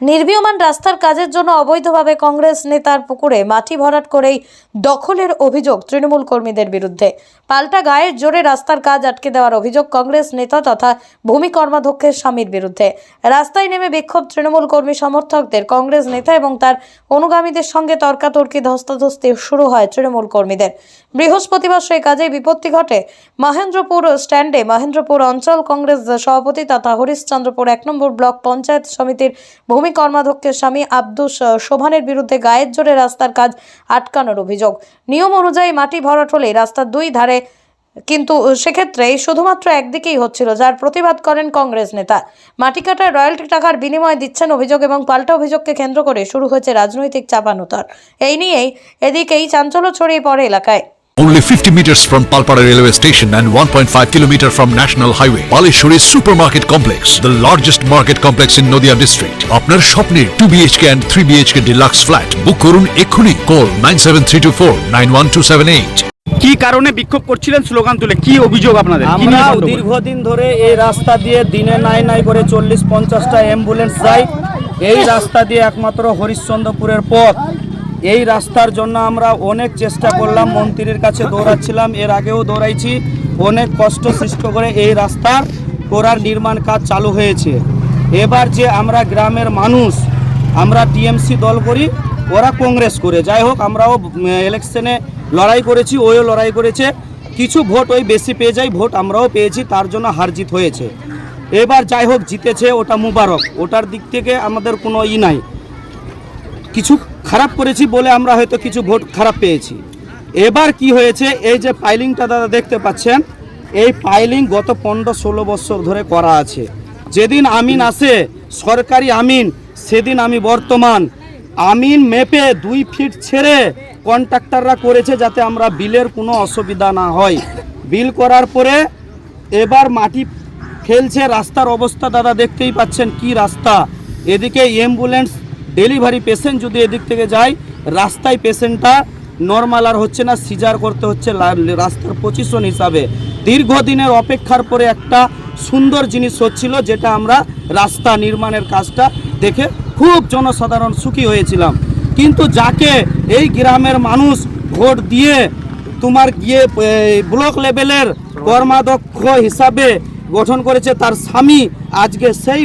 নির্মীয়মান রাস্তার কাজের জন্য অবৈধভাবে কংগ্রেস নেতার পুকুরে মাটি ভরাট করেই দখলের অভিযোগ তৃণমূল কর্মীদের বিরুদ্ধে। পাল্টা গায়ের জোরে রাস্তার কাজ আটকে দেওয়ার অভিযোগ কংগ্রেস নেতা তথা ভূমি কর্মাধ্যক্ষের স্বামীর বিরুদ্ধে। রাস্তায় নেমে বিক্ষোভ তৃণমূল কর্মী সমর্থকদের, কংগ্রেস নেতা এবং তার অনুগামীদের সঙ্গে তর্কাতর্কি ধস্তাধস্তি শুরু হয় তৃণমূল কর্মীদের। বৃহস্পতিবার সেই কাজে বিপত্তি ঘটে। মহেন্দ্রপুর স্ট্যান্ডে মহেন্দ্রপুর অঞ্চল কংগ্রেস সভাপতি তথা হরিশ্চন্দ্রপুর এক নম্বর ব্লক পঞ্চায়েত সমিতির ভূমি কর্মাধ্যক্ষের স্বামী আব্দুস শোভানের বিরুদ্ধে গায়ের জোরে রাস্তার কাজ আটকানোর অভিযোগ। নিয়ম অনুযায়ী মাটি ভরাট হলে রাস্তার দুই ধারে, কিন্তু সেক্ষেত্রে শুধুমাত্র একদিকেই হচ্ছিল, যার প্রতিবাদ করেন কংগ্রেস নেতা। মাটি কাটার রয়্যালটি টাকার বিনিময়ে দিচ্ছেন অভিযোগ এবং পাল্টা অভিযোগকে কেন্দ্র করে শুরু হয়েছে রাজনৈতিক চাপানোতর। এই নিয়েই এদিকেই চাঞ্চল্য ছড়িয়ে পড়ে এলাকায়। Only 50 meters from Palpara railway station and 1.5 kilometer from National Highway, Palishuri Supermarket Complex, the largest market complex in Noida district. আপনার স্বপ্নের 2 BHK and 3 BHK deluxe flat বুক করুন এক্ষুনি কল 97324 91278 কি কারণে বিক্ষোভ করছিলেন স্লোগান তুলে কি অভিযোগ আপনাদের আমরা দীর্ঘদিন ধরে এই রাস্তা দিয়ে দিনে নাই নাই করে চল্লিশ পঞ্চাশটা অ্যাম্বুলেন্স যায় এই রাস্তা দিয়ে একমাত্র হরিশ্চন্দ্রপুরের পথ এই রাস্তার জন্য আমরা অনেক চেষ্টা করলাম, মন্ত্রীর কাছে দৌড়াচ্ছিলাম, এর আগেও দৌড়াইছি। অনেক কষ্ট সৃষ্ট করে এই রাস্তার করার নির্মাণ কাজ চালু হয়েছে। এবার যে আমরা গ্রামের মানুষ, আমরা টিএমসি দল করি, ওরা কংগ্রেস করে। যাই হোক, আমরাও ইলেকশনে লড়াই করেছি ওও লড়াই করেছে। কিছু ভোট ওই বেশি পেয়ে যায়, ভোট আমরাও পেয়েছি, তার জন্য হার জিত হয়েছে। এবার যাই হোক, জিতেছে ওটা মুবারক। ওটার দিক থেকে আমাদের কোনো ই নাই। কিছু খারাপ করেছি বলে আমরা হয়তো কিছু ভোট খারাপ পেয়েছি। এবার কি হয়েছে? এই যে ফাইলিংটা দাদা দেখতে পাচ্ছেন, এই ফাইলিং গত পনেরো ষোলো বছর ধরে করা আছে। যেদিন আমিন আসে, সরকারি আমিন, সেদিন আমি বর্তমান। আমিন মেপে দুই ফিট ছেড়ে কন্ট্রাক্টররা করেছে যাতে আমরা বিলের কোনো অসুবিধা না হয়। বিল করার পরে এবার মাটি ফেলছে, রাস্তার অবস্থা দাদা দেখতেই পাচ্ছেন কি রাস্তা। এদিকে অ্যাম্বুলেন্স ডেলিভারি পেশেন্ট যদি এদিক থেকে যায়, রাস্তায় পেশেন্টটা নর্মাল আর হচ্ছে না, সিজার করতে হচ্ছে রাস্তার পজিশন হিসাবে। দীর্ঘদিনের অপেক্ষার পরে একটা সুন্দর জিনিস হচ্ছিল, যেটা আমরা রাস্তা নির্মাণের কাজটা দেখে খুব জনসাধারণ সুখী হয়েছিলাম। কিন্তু যাকে এই গ্রামের মানুষ ভোট দিয়ে তোমার গিয়ে ব্লক লেভেলের কর্মাধ্যক্ষ হিসাবে গঠন করেছে, তার স্বামী আজকে সেই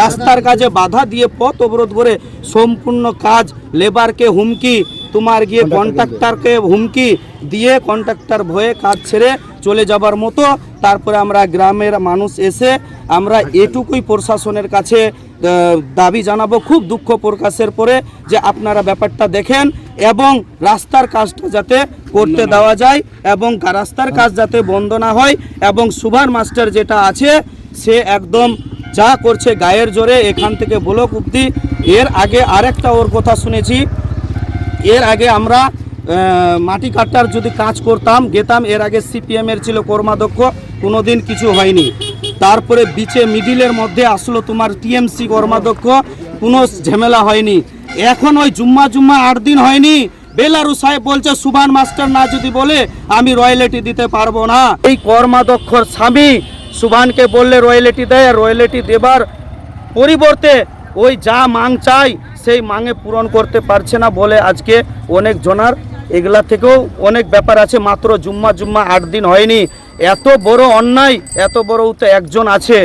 রাস্তার কাজে বাধা দিয়ে পথ অবরোধ করে সম্পূর্ণ কাজ লেবারকে হুমকি তোমার গিয়ে কন্ট্রাক্টরকে হুমকি দিয়ে কন্ট্রাক্টর ভয়ে কাজ ছেড়ে চলে যাবার মতো। তারপরে আমরা গ্রামের মানুষ এসে আমরা এটুকুই প্রশাসনের কাছে দাবি জানাব খুব দুঃখ প্রকাশের পরে যে আপনারা ব্যাপারটা দেখেন এবং রাস্তার কাজটা যাতে করতে দেওয়া যায় এবং রাস্তার কাজ যাতে বন্ধ না হয় এবং সুভার মাস্টার যেটা আছে সে একদম যা করছে গায়ের জোরে এখান থেকে ব্লক অব্দি এর আগে আরেকটা ওর কথা শুনেছি। এর আগে আমরা মাটি কাটার যদি কাজ করতাম, গেতাম, এর আগে সিপিএমের ছিল কর্মাধ্যক্ষ কোনো দিন কিছু হয়নি। তারপরে বিচে মিডিলের মধ্যে আসলো তোমার টিএমসি কর্মাধ্যক্ষ, কোনো ঝামেলা হয়নি। এখন ওই জুম্মা জুম্মা আট দিন হয়নি। বেলারু সাহেব বলছে, সুভান মাস্টার না যদি বলে, আমি রয়্যালিটি দিতে পারব না। এই কর্মাধ্যক্ষর স্বামী সুভানকে বললে রয়্যালিটি দেয় রয়্যালিটি দেবার পরিবর্তে ওই যা মাং চাই সেই মাঙে পূরণ করতে পারছে না বলে আজকে অনেক জনার। এগুলা থেকেও অনেক ব্যাপার আছে, মাত্র জুম্মা জুম্মা আট দিন হয়নি। এত বড় অন্যায়, এত বড় তো একজন আছে,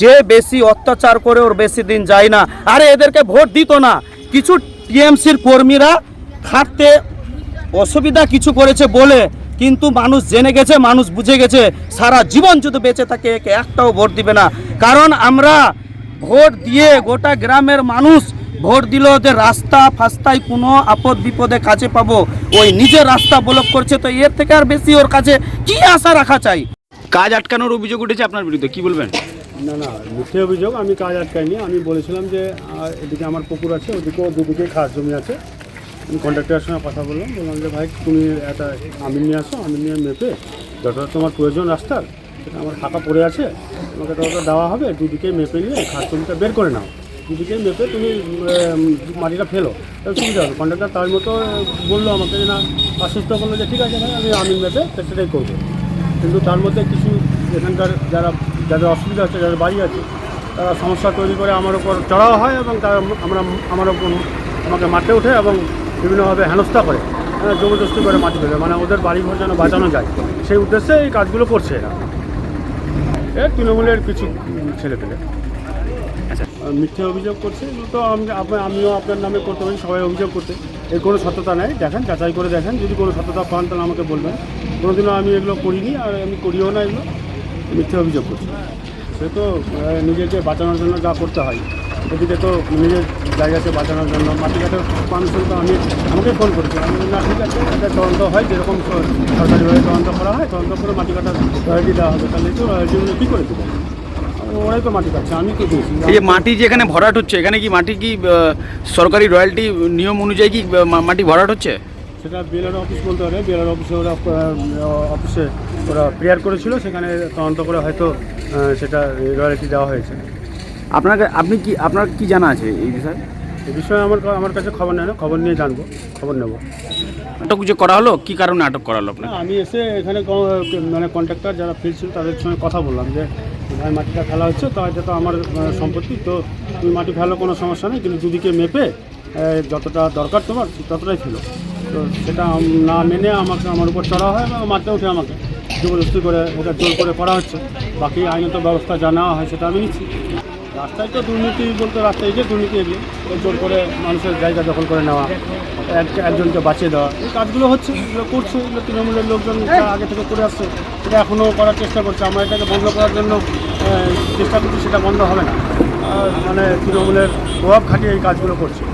যে বেশি অত্যাচার করে ওর বেশি দিন যায় না। আরে এদেরকে ভোট দিত না। কিছু টিএমসির কর্মীরা খাটতে অসুবিধা কিছু করেছে বলে কিন্তু মানুষ জেনে গেছে মানুষ বুঝে গেছে সারা জীবন যদি বেঁচে থাকে একে একটাও ভোট দিবে না। কারণ আমরা ভোট দিয়ে গোটা গ্রামের মানুষ ভোট দিল যে রাস্তা ফাস্তায় কোনো আপদ বিপদে কাছে পাবো ওই নিজের রাস্তা ব্লক করছে তো এর থেকে আর বেশি ওর কাছে কি আশা রাখা চাই? কাজ আটকানোর অভিযোগ উঠেছে আপনার বিরুদ্ধে কি বলবেন? না না মিথ্যে অভিযোগ আমি কাজ আটকাইনি। আমি বলেছিলাম যে এদিকে আমার পুকুর আছে ওদিকেও দুদিকে খাস জমি আছে। আমি কন্ট্রাক্টরের সঙ্গে কথা বললাম বললাম যে, ভাই, তুমি একটা আমিন নিয়ে আসো আমি নিয়ে মেপে যতটা তোমার প্রয়োজন রাস্তার, সেটা আমার ফাঁকা পড়ে আছে, তোমাকে ততটা দেওয়া হবে দুদিকে মেপে নিয়ে খাস জমিটা বের করে নাও। দুদিকে মেপে তুমি মাটিটা ফেলো। তাহলে সুবিধা হবে। কন্ট্রাক্টর তার মতো বলল আমাকে যে, না। আশ্বস্ত করল যে, ঠিক আছে, ভাই, আমি আমিন মেপে সেটাই করব। কিন্তু তার মধ্যে কিছু এখানকার যারা, যাদের অসুবিধা আছে যাদের বাড়ি আছে, তারা সমস্যা তৈরি করে আমার উপর চড়াও হয় এবং তারা আমরা, আমার উপর আমাকে মাঠে ওঠে এবং বিভিন্নভাবে হেনস্থা করে হ্যাঁ, জবরদস্তি করে মাটি ফেলে মানে ওদের বাড়ি ঘর যেন বাঁচানো যায়। সেই উদ্দেশ্যে এই কাজগুলো করছে এরা। এর তৃণমূলের কিছু ছেলে পেলে মিথ্যে অভিযোগ করছে তো আমি আমিও আপনার নামে করতে পারি সবাই অভিযোগ করতে এর কোনো সত্যতা নেই দেখেন যাচাই করে দেখেন যদি কোনো সত্যতা পান তাহলে আমাকে বলবেন। কোনোদিনও আমি এগুলো করিনি আর আমি করিও না এগুলো। মিথ্যে অভিযোগ করছি। সে তো নিজেকে বাঁচানোর জন্য যা করতে হয়। এদিকে তো নিজের জায়গাকে বাঁচানোর জন্য মাটি কাটার মানুষজন তো আমি আমাকে ফোন করেছি। আমি না ঠিক আছে এটা তদন্ত হয় যেরকম সরকারিভাবে তদন্ত করা হয় তদন্ত করে মাটি কাটার রয়্যালটি দেওয়া হবে। তাহলে তো রয়্যালটিগুলো কী করে দেবো? ওরাই তো মাটি কাটছে আমি তো দিয়েছি এই যে মাটি যেখানে ভরাট হচ্ছে এখানে কি মাটি কি সরকারি রয়্যালটি নিয়ম অনুযায়ী কি মাটি ভরাট হচ্ছে? সেটা বিএলআর অফিস বলতে পারে। বিএলআর অফিসে ওরা অফিসে ওরা প্রেয়ার করেছিল সেখানে তদন্ত করে হয়তো সেটা রয়্যালটি দেওয়া হয়েছে। আপনাকে আপনি কি আপনার কি জানা আছে এই বিষয়ে? এই বিষয়ে আমার আমার কাছে খবর নেই না খবর নিয়ে জানব খবর নেব। আটক যে করা হলো কি কারণে আটক করা হলো না আপনার আমি এসে এখানে ক- মানে কন্ট্রাক্টর যারা ফিল্ড ছিল তাদের সঙ্গে কথা বললাম যে ভাই মাটিটা ফেলা হচ্ছে তো এটা তো আমার আহ, সম্পত্তি তো তুমি মাটি ফেলো কোনো সমস্যা নেই কিন্তু দুদিকে মেপে আহ, যতটা দরকার তোমার ততটাই ফেলো। তো সেটা আম- না মেনে আমাকে আমার উপর চড়া হয় এবং মারতে ওঠে আমাকে। জবরদস্তি করে ওটা জোর করে করা হচ্ছে। বাকি আইনত ব্যবস্থা যা নেওয়া হয় সেটা আমি নিচ্ছি। রাস্তায় তো দুর্নীতি বলতে রাস্তায় যে দুর্নীতি এগিয়ে জোর করে মানুষের জায়গা দখল করে নেওয়া, এক- একজনকে বাঁচিয়ে দেওয়া, এই কাজগুলো হচ্ছে করছে, এগুলো তৃণমূলের লোকজন আগে থেকে করে আসছে সেটা এখনও করার চেষ্টা করছে। আমরা এটাকে বন্ধ করার জন্য চেষ্টা করছি, সেটা বন্ধ হবে না। মানে তৃণমূলের প্রভাব খাটিয়ে এই কাজগুলো করছে।